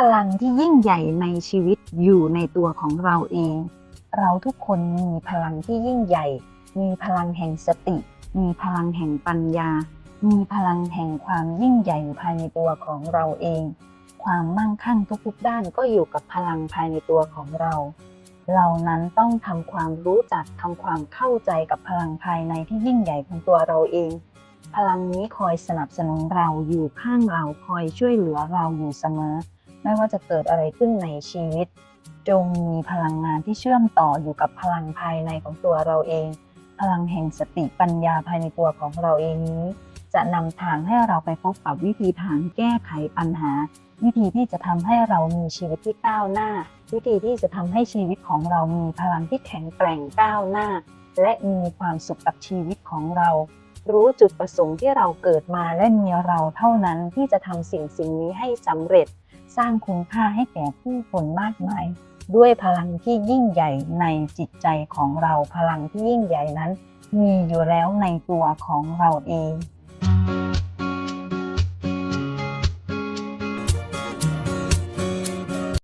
พลังที่ยิ่งใหญ่ในชีวิตอยู่ในตัวของเราเอง เราทุกคนมีพลังที่ยิ่งใหญ่ มีพลังแห่งสติ มีพลังแห่งปัญญา มีพลังแห่งความยิ่งใหญ่ภายในตัวของเราเอง ความมั่งคั่งทุกๆด้านก็อยู่กับพลังภายในตัวของเรา เรานั้นต้องทำความรู้จักทำความเข้าใจกับพลังภายในที่ยิ่งใหญ่ของตัวเราเองพลังนี้คอยสนับสนุนเราอยู่ข้างเราคอยช่วยเหลือเราอยู่เสมอ ไม่ว่าจะเกิดอะไรขึ้นในชีวิต จงมีพลังงานที่เชื่อมต่ออยู่กับพลังภายในของตัวเราเอง พลังแห่งสติปัญญาภายในตัวของเราเองนี้ จะนำทางให้เราไปพบกับวิธีทางแก้ไขปัญหา วิธีที่จะทำให้เรามีชีวิตที่ก้าวหน้า วิธีที่จะทำให้ชีวิตของเรามีพลังที่แข็งแกร่งก้าวหน้า และมีความสุขกับชีวิตของเรารู้จุดประสงค์ที่เราเกิดมาและมีเราเท่านั้นที่จะทำสิ่งสิ่งนี้ให้สำเร็จ สร้างคุณค่าให้แก่ผู้คนมากมาย ด้วยพลังที่ยิ่งใหญ่ในจิตใจของเราพลังที่ยิ่งใหญ่นั้น มีอยู่แล้วในตัวของเราเอง